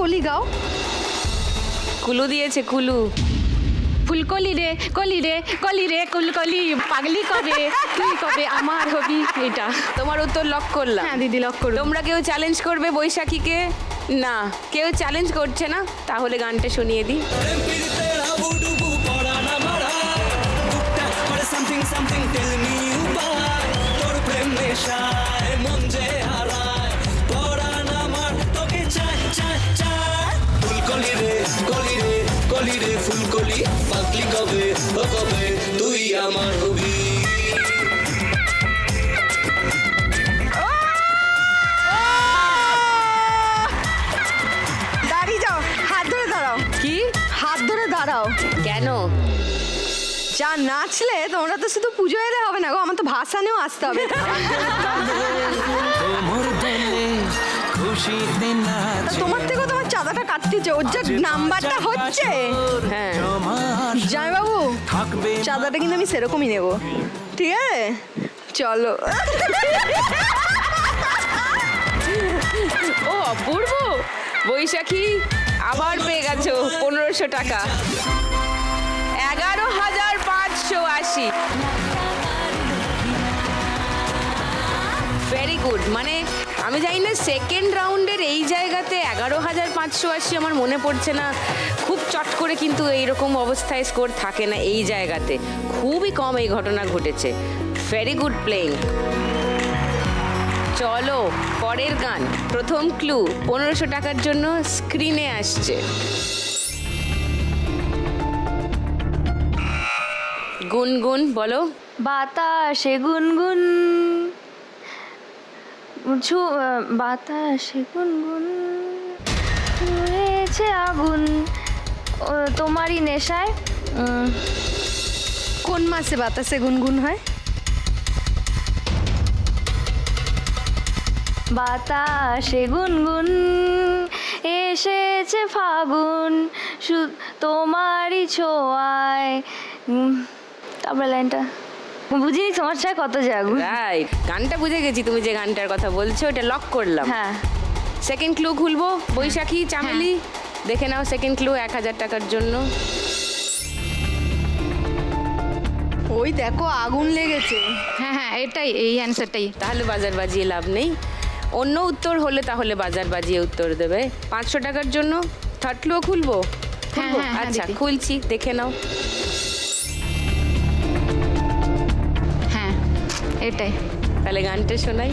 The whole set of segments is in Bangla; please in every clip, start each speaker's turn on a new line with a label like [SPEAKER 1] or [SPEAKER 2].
[SPEAKER 1] কলি গাও।
[SPEAKER 2] কুলু দিয়েছে কুলু।
[SPEAKER 1] ফুলকলি রে কলি রে কলি রে কুলকলি পাগলি কবে? তুই কবে? আমার হবি এটা।
[SPEAKER 2] তোমার উত্তর লক করলাম।
[SPEAKER 1] হ্যাঁ দিদি লক করুন।
[SPEAKER 2] তোমরা কেউ চ্যালেঞ্জ করবে বৈশাখীকে? না কেউ চ্যালেঞ্জ করছে না? তাহলে গানটা শুনিয়ে দিই।
[SPEAKER 3] বুকটা করে সামথিং সামথিং টেল কলি রে ফুলকলি পাগলি কবে ও কবে তুই আমার হবি?
[SPEAKER 4] দাঁড়িয়ে যাও হাত ধরে দাঁড়াও।
[SPEAKER 2] কি?
[SPEAKER 4] হাত ধরে দাঁড়াও।
[SPEAKER 2] কেন?
[SPEAKER 4] যা নাচলে তোমরা তো শুধু পুজো এলে হবে না গো আমার তো ভাসানেও আসতে হবে।
[SPEAKER 3] তোমর
[SPEAKER 4] থেকেও তোমার চাঁদাটা কাটতেছে ওর যে নাম্বারটা হচ্ছে।
[SPEAKER 2] হ্যাঁ।
[SPEAKER 4] জামাইবাবু চাঁদাটা কিন্তু আমি সেরকমই নেব। ঠিক আছে? চলো।
[SPEAKER 2] ও অপূর্ব বৈশাখী আবার পেয়ে গেছো পনেরোশো টাকা। এগারো হাজার পাঁচশো আশি। ভেরি গুড মানে আমি জানি না সেকেন্ড রাউন্ডের এই জায়গাতে এগারো হাজার পাঁচশো আশি আমার মনে পড়ছে না। খুব চট করে কিন্তু এইরকম অবস্থায় স্কোর থাকে না এই জায়গাতে। খুবই কম এই ঘটনা ঘটেছে। ভেরি গুড প্লেইং চলো, পরের গান। প্রথম ক্লু পনেরোশো টাকার জন্য স্ক্রিনে আসছে। গুনগুন, বলো।
[SPEAKER 5] বাতাসে গুনগুন। ঝু- বাতাসে গুনগুন রয়েছে আগুন। তোমারই নেশায়?
[SPEAKER 4] কোন মাসে বাতাসে গুনগুন হয়?
[SPEAKER 5] বাতাসে গুনগুন এসেছে ফাগুন। তোমারই ছোঁয়ায়। তারপরে লাইনটা। বুঝিনি তোমার ছায় কত আগুন
[SPEAKER 2] রাইট গানটা বুঝে গেছি তুমি যে গানটার কথা বলছো ওটা লক করলাম।
[SPEAKER 5] হ্যাঁ।
[SPEAKER 2] সেকেন্ড ক্লু খুলবো? বৈশাখী চামেলি? দেখে নাও সেকেন্ড ক্লু এক হাজার টাকার জন্য।
[SPEAKER 4] ওই দেখো আগুন লেগেছে।
[SPEAKER 1] হ্যাঁ হ্যাঁ এটাই এই অ্যান্সারটাই
[SPEAKER 2] তাহলে বাজার বাজিয়ে লাভ নেই। অন্য উত্তর হলে তাহলে বাজার বাজিয়ে উত্তর দেবে। পাঁচশো টাকার জন্য থার্ড ক্লু খুলবো?
[SPEAKER 1] হ্যাঁ,
[SPEAKER 2] খুলবো?
[SPEAKER 1] হ্যাঁ, হ্যাঁ,
[SPEAKER 2] আচ্ছা খুলছি দেখে নাও।
[SPEAKER 1] এটাই।
[SPEAKER 2] তাহলে গানটা শোনাই।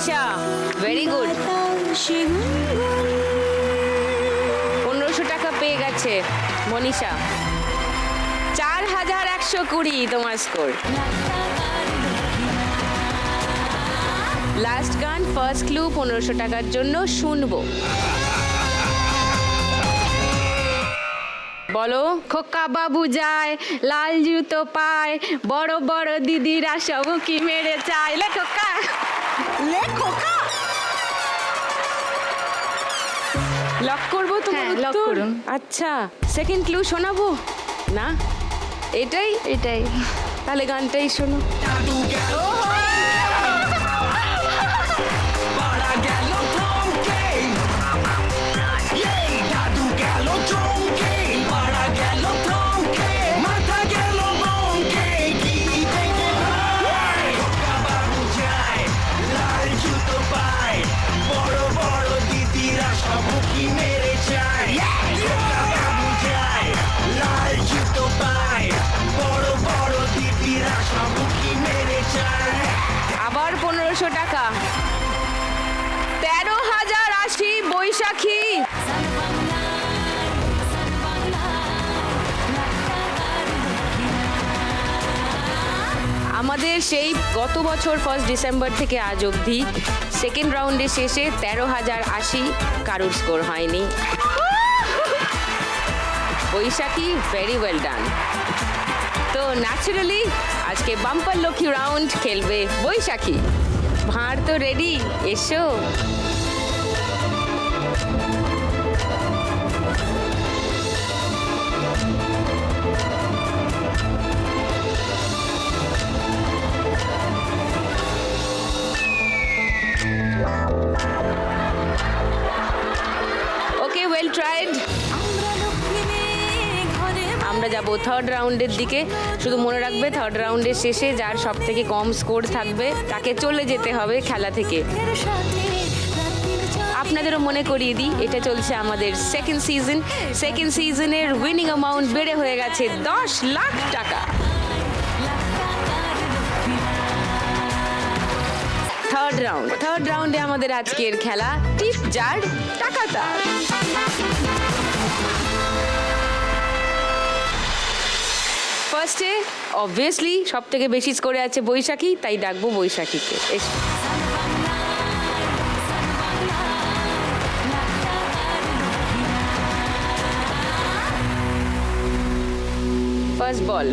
[SPEAKER 2] মনীষা ভেরি গুড পনেরোশো টাকা পেয়ে গেছে মনীষা। চার হাজার একশো কুড়ি তোমার স্কোর লাস্ট গান ফার্স্ট ক্লু পনেরোশো টাকার জন্য শুনব। বলো,
[SPEAKER 1] খোকা বাবু যায়, লাল জুতো পায়, বড় বড় দিদিরা সব কি মেরে চায়। লে খোকা।
[SPEAKER 2] লক করব তোমার
[SPEAKER 1] হ্যাঁ, lock করুন।
[SPEAKER 2] আচ্ছা সেকেন্ড ক্লু শোনাবো? না? এটাই?
[SPEAKER 5] এটাই।
[SPEAKER 2] তাহলে গানটাই শোনো। আমাদের সেই গত বছর ফার্স্ট ডিসেম্বর থেকে আজ অবধি সেকেন্ড রাউন্ডের শেষে তেরো হাজার আশি কারুর স্কোর হয়নি। বৈশাখী ভেরি ওয়েল ডান তো ন্যাচুরালি আজকে বাম্পার লক্ষ্মী রাউন্ড খেলবে বৈশাখী। ভাঁড় তো রেডি এসো। আমরা যাব থার্ড রাউন্ডের দিকে। শুধু মনে রাখবে থার্ড রাউন্ডের শেষে যার সব থেকে কম স্কোর থাকবে, তাকে চলে যেতে হবে খেলা থেকে। আপনাদেরও মনে করিয়ে দিই, এটা চলছে আমাদের সেকেন্ড সিজন সেকেন্ড সিজনের উইনিং অ্যামাউন্ট বেড়ে হয়ে গেছে দশ লাখ টাকা। থার্ড রাউন্ড থার্ড রাউন্ডে আমাদের আজকের খেলা। টিপ জার টাকা তার ফার্স্টে অবভিয়াসলি সব থেকে বেশি স্কোরে আছে বৈশাখী তাই ডাকবো বৈশাখীকে। ফার্স্ট বল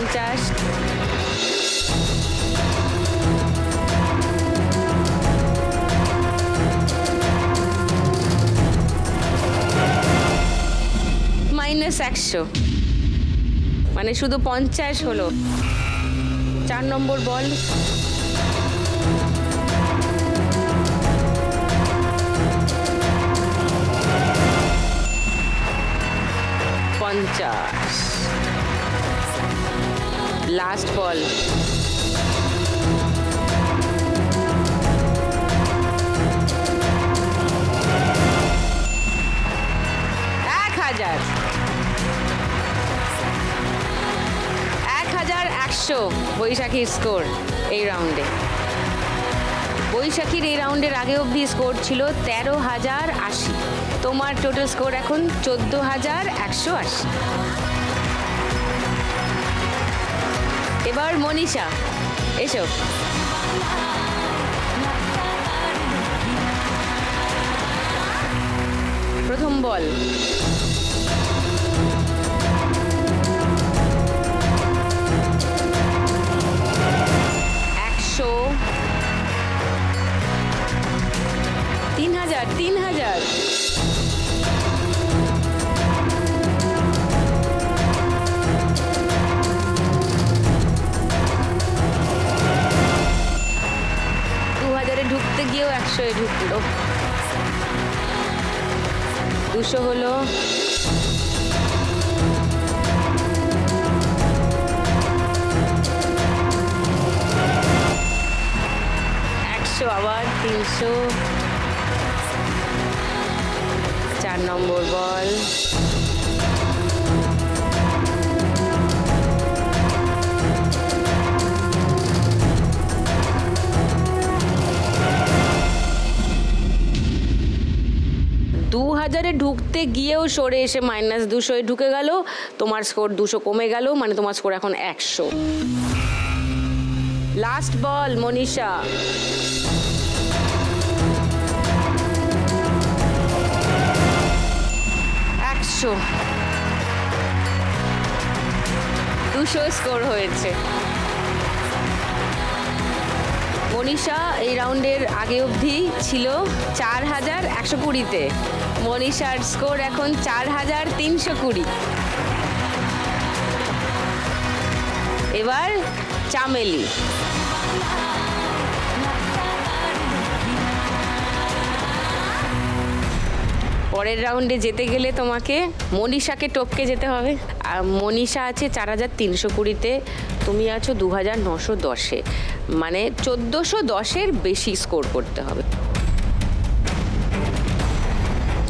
[SPEAKER 2] পঞ্চাশ। মাইনাস একশো। মানে শুধু পঞ্চাশ হলো। চার নম্বর বল। পঞ্চাশ। লাস্ট বল এক হাজার। এক হাজার একশো বৈশাখীর স্কোর এই রাউন্ডে বৈশাখীর এই রাউন্ডের আগে অবধি স্কোর ছিল তেরো হাজার আশি। তোমার টোটাল স্কোর এখন চোদ্দ হাজার একশো আশি। এবার মনীষা এসো। প্রথম বল। একশো। তিন হাজার তিন হাজার। হাজারে গিয়েও একশো ঢুকলো। দুশো হলো। একশো আবার তিনশো। চার নম্বর বল। ঢুকতে গিয়েও সরে এসে মাইনাস দুশোয় ঢুকে গেল, তোমার স্কোর দুশো কমে গেল মানে তোমার স্কোর এখন একশো। Last ball Manisha. একশো। দুশো স্কোর হয়েছে। মনীষা এই রাউন্ডের আগে অবধি ছিল চার হাজার একশো কুড়িতে। মনীষার স্কোর এখন চার হাজার তিনশো কুড়ি। এবার চামেলি। পরের রাউন্ডে যেতে গেলে তোমাকে মনীষাকে টপকে যেতে হবে। আর মনীষা আছে চার হাজার তিনশো কুড়িতে, তুমি আছো দু হাজার নশো দশে। মানে চোদ্দোশো দশের বেশি স্কোর করতে হবে।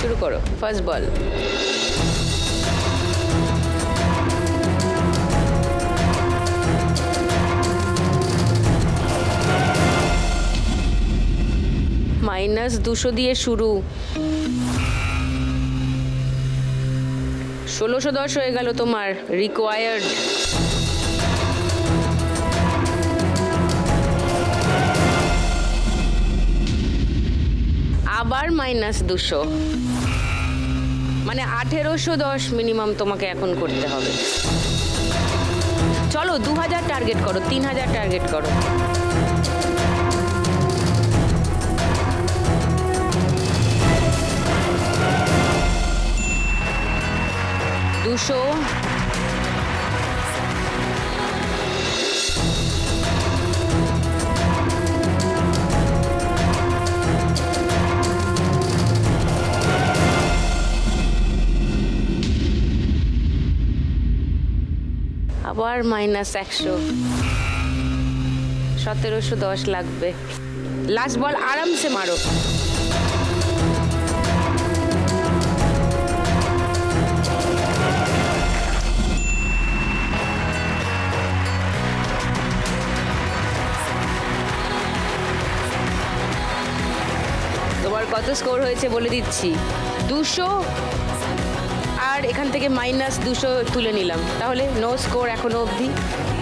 [SPEAKER 2] শুরু করো ফার্স্ট বল মাইনাস দুশো দিয়ে শুরু। ষোলোশো দশ হয়ে গেল তোমার রিকোয়ার্ড আবার মাইনাস দুশো। মানে আঠেরোশো দশ মিনিমাম তোমাকে এখন করতে হবে। চলো দু হাজার টার্গেট করো তিন হাজার টার্গেট করো। দুশো আবার মাইনাস একশো। সতেরোশো দশ লাগবে। লাস্ট বল আরামসে মারো। তোমার কত স্কোর হয়েছে বলে দিচ্ছি? দুশো আর এখান থেকে মাইনাস দুশো তুলে নিলাম। তাহলে নো স্কোর এখনও অবধি,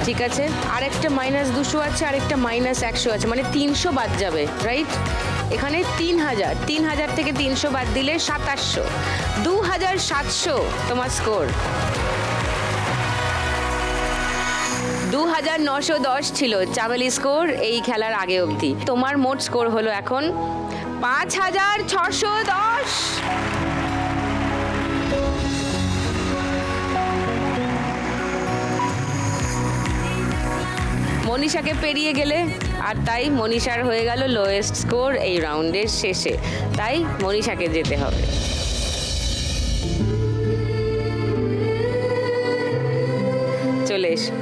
[SPEAKER 2] ঠিক আছে? আর একটা মাইনাস দুশো আছে আর একটা মাইনাস একশো আছে মানে তিনশো বাদ যাবে রাইট এখানে তিন হাজার তিন হাজার থেকে তিনশো বাদ দিলে সাতাশশো, দু হাজার সাতশো তোমার স্কোর দু হাজার নশো দশ ছিল চামেলি স্কোর এই খেলার আগে অবধি। তোমার মোট স্কোর হলো এখন পাঁচ হাজার ছশো দশ। মনীষাকে পেরিয়ে গেলে, আর তাই মনীষার হয়ে গেল লোয়েস্ট স্কোর এই রাউন্ডের শেষে। তাই মনীষাকে যেতে হবে। চলে এসো।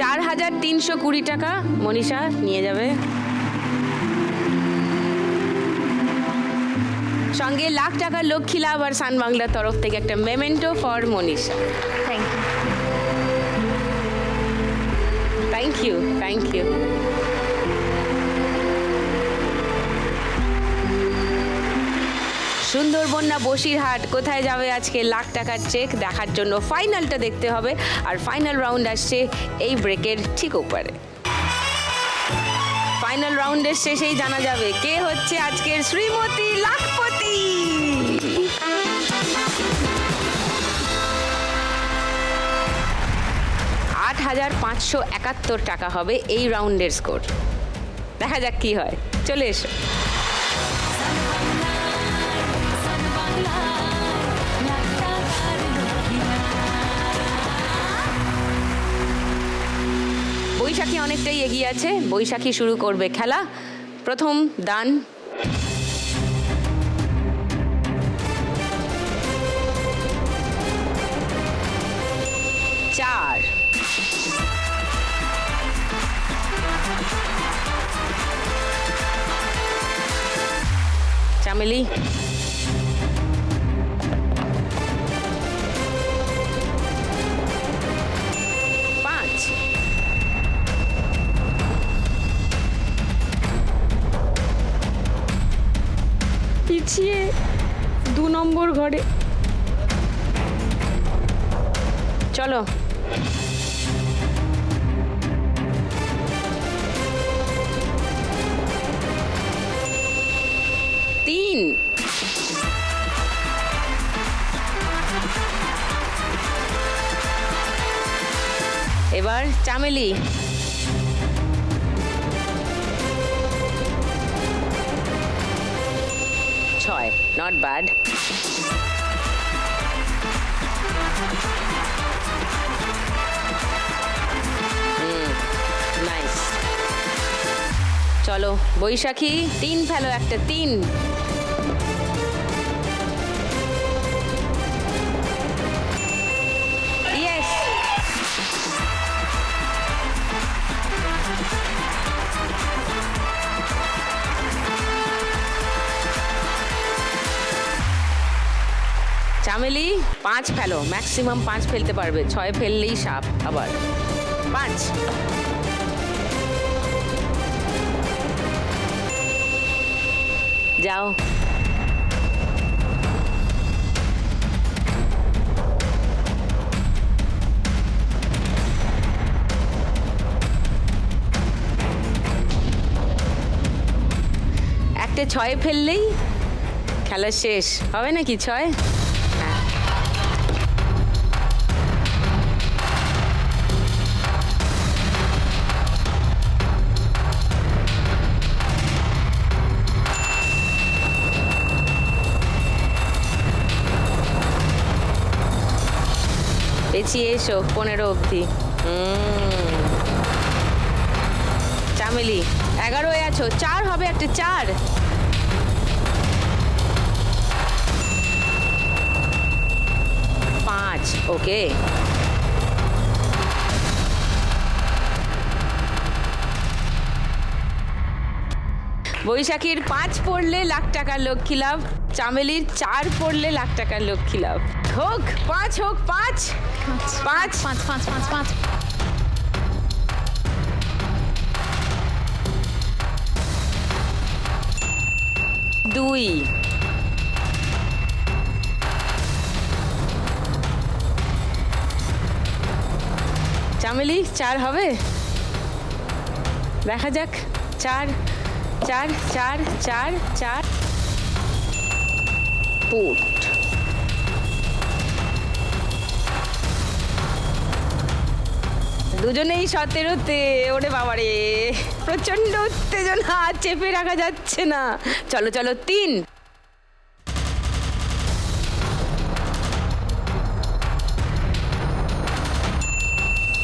[SPEAKER 2] চার হাজার তিনশো কুড়ি টাকা মনীষা নিয়ে যাবে। সঙ্গে লাখ টাকার লক্ষ্মী লাভ আর সান বাংলার তরফ থেকে একটা memento for Manisha.
[SPEAKER 5] Thank you
[SPEAKER 2] thank you thank you Sundarban না বসিরহাট কোথায় যাবে আজকে লাখ টাকার চেক দেখার জন্য ফাইনালটা দেখতে হবে আর ফাইনাল রাউন্ড আসছে এই ব্রেকের ঠিক উপরে। ফাইনাল রাউন্ডের শেষেই জানা যাবে কে হচ্ছে আজকের শ্রীমতী লাখপতি। হাজার পাঁচশো একাত্তর টাকা হবে এই রাউন্ডের স্কোর। দেখা যাক কি হয়। চলে এসো। বৈশাখী অনেকটাই এগিয়ে আছে। বৈশাখী শুরু করবে খেলা। প্রথম দান। চামেলি তিন এবার চামেলি। ছয় নট ব্যাড চলো বৈশাখী তিন ফেলো একটা তিন। চামেলি, পাঁচ ফেলো ম্যাক্সিমাম পাঁচ ফেলতে পারবে। ছয় ফেললেই সাপ, আবার। পাঁচ। যাও। একটা ছয় ফেললেই খেলা শেষ। হবে নাকি ছয়? পেছিয়ে এসো, পনেরো অবধি। চামেলি এগারোয় আছো, চার হবে একটা চার। পাঁচ, ওকে। বৈশাখীর পাঁচ পড়লে লাখ টাকার লক্ষ্মী লাভ, চামেলির চার পড়লে লাখ টাকার লক্ষ্মী লাভ। होक पाँच होक, पाँच पाँच
[SPEAKER 1] पाँच। पाँच। पाँच पाँच
[SPEAKER 2] दुई। चमेली, चार हवे? देखा जाक, चार चार चार चार चार। पोट দুজনেই সতেরোতে, ওরে বাবারে। প্রচণ্ড উত্তেজনা চেপে রাখা যাচ্ছে না। চলো চলো, তিন।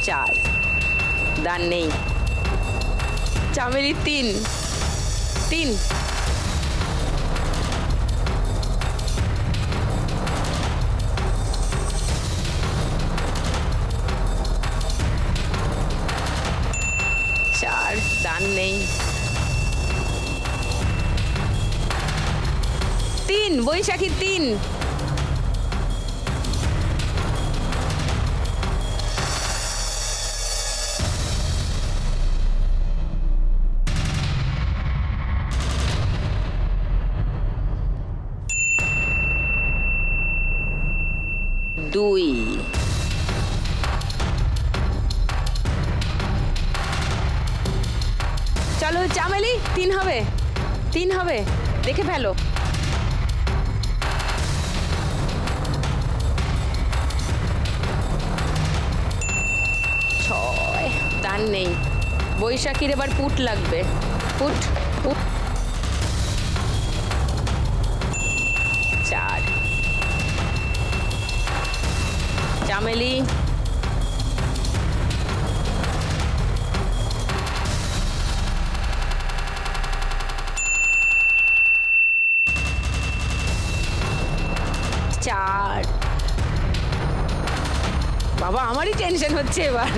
[SPEAKER 2] চার। দান নেই। চামেলি, তিন। তিন। বৈশাখী তিন। দুই। চলো চামেলি তিন হবে। তিন হবে। দেখে ফেলো। দান নেই। বৈশাখীর এবার পুট লাগবে। Put put. চার। চামেলি। চার। বাবা, আমারই টেনশন হচ্ছে এবার।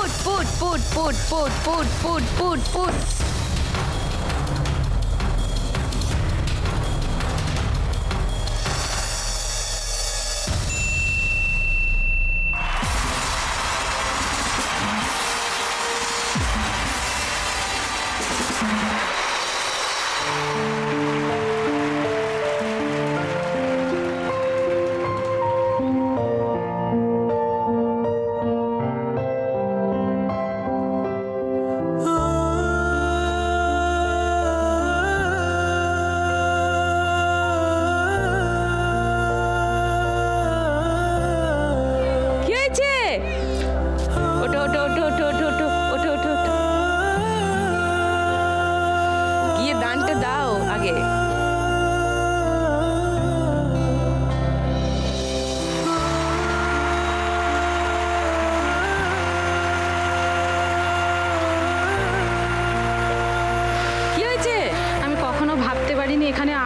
[SPEAKER 2] put, put, put, put,
[SPEAKER 1] put, put, put, put, put.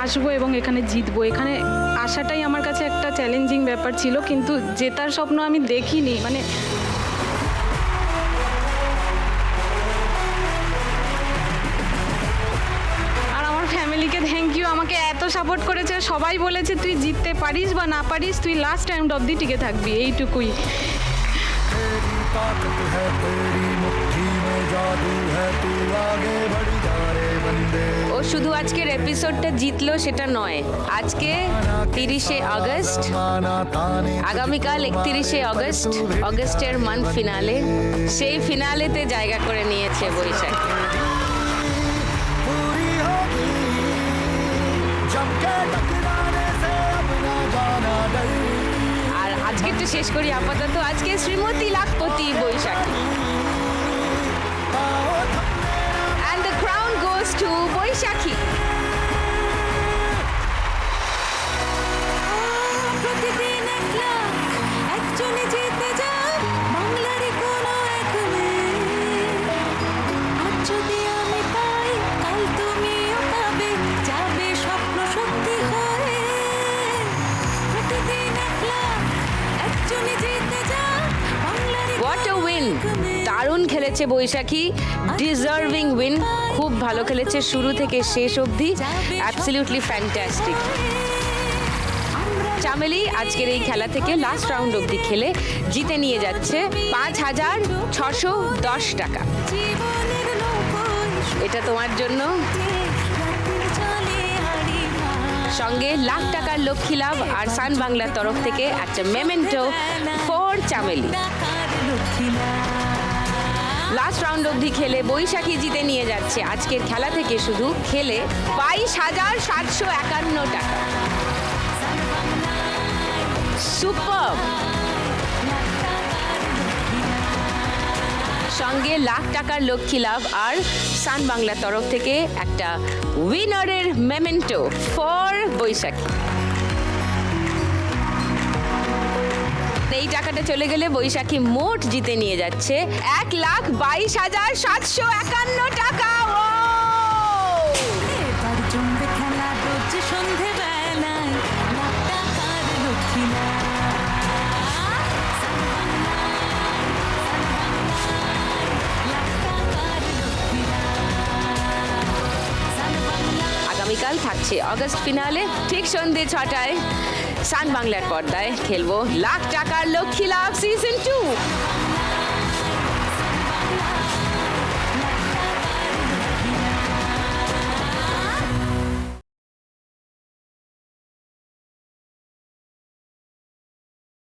[SPEAKER 1] আসব এবং এখানে জিতবো। এখানে আসাটাই আমার কাছে একটা চ্যালেঞ্জিং ব্যাপার ছিল, কিন্তু জেতার স্বপ্ন আমি দেখিনি। মানে ফ্যামিলিকে থ্যাংক ইউ আমাকে এত সাপোর্ট করেছে। সবাই বলেছে, তুই জিততে পারিস বা না পারিস, তুই লাস্ট টাইম অবধি টিকে থাকবি। এইটুকুই।
[SPEAKER 2] শুধু আজকের এপিসোডটা জিতলো সেটা নয়। আজকে তিরিশে
[SPEAKER 3] অগস্ট
[SPEAKER 2] আগামীকাল একত্রিশে অগস্ট অগস্টের মান্থ ফিনালে সেই ফিনালেতে জায়গা করে নিয়েছে বৈশাখ। আর আজকেরটা শেষ করি আপাতত। আজকে শ্রীমতী লাখপতি বৈশাখী। খেলেছে বৈশাখী। ডিজার্ভিং উইন খুব ভালো খেলেছে শুরু থেকে শেষ অবধি। অ্যাবসলিউটলি ফ্যান্টাস্টিক চামেলি আজকের এই খেলা থেকে লাস্ট রাউন্ড অবধি খেলে জিতে নিয়ে যাচ্ছে পাঁচ হাজার ছশো দশ টাকা। এটা তোমার জন্য। সঙ্গে লাখ টাকার লক্ষ্মী লাভ আর সান বাংলার তরফ থেকে একটা memento for Chameli. Last round অবধি খেলে বৈশাখী জিতে নিয়ে যাচ্ছে। আজকের খেলা থেকে শুধু খেলে বাইশ হাজার সাতশো একান্ন টাকা। সুপার সঙ্গে লাখ টাকার লক্ষ্মী লাভ আর সান বাংলার তরফ থেকে একটা উইনারের মেমেন্টো ফর বৈশাখী। এই টাকাটা চলে গেলে বৈশাখী মোট জিতে নিয়ে যাচ্ছে এক লাখ বাইশ হাজার সাতশো একান্ন টাকা। ও আগামীকাল থাকছে অগস্ট ফিনালে ঠিক সন্ধে ছটায়। সান বাংলার পর্দায় খেলব লাখ টাকার লক্ষ্মী লাভ সিজন টু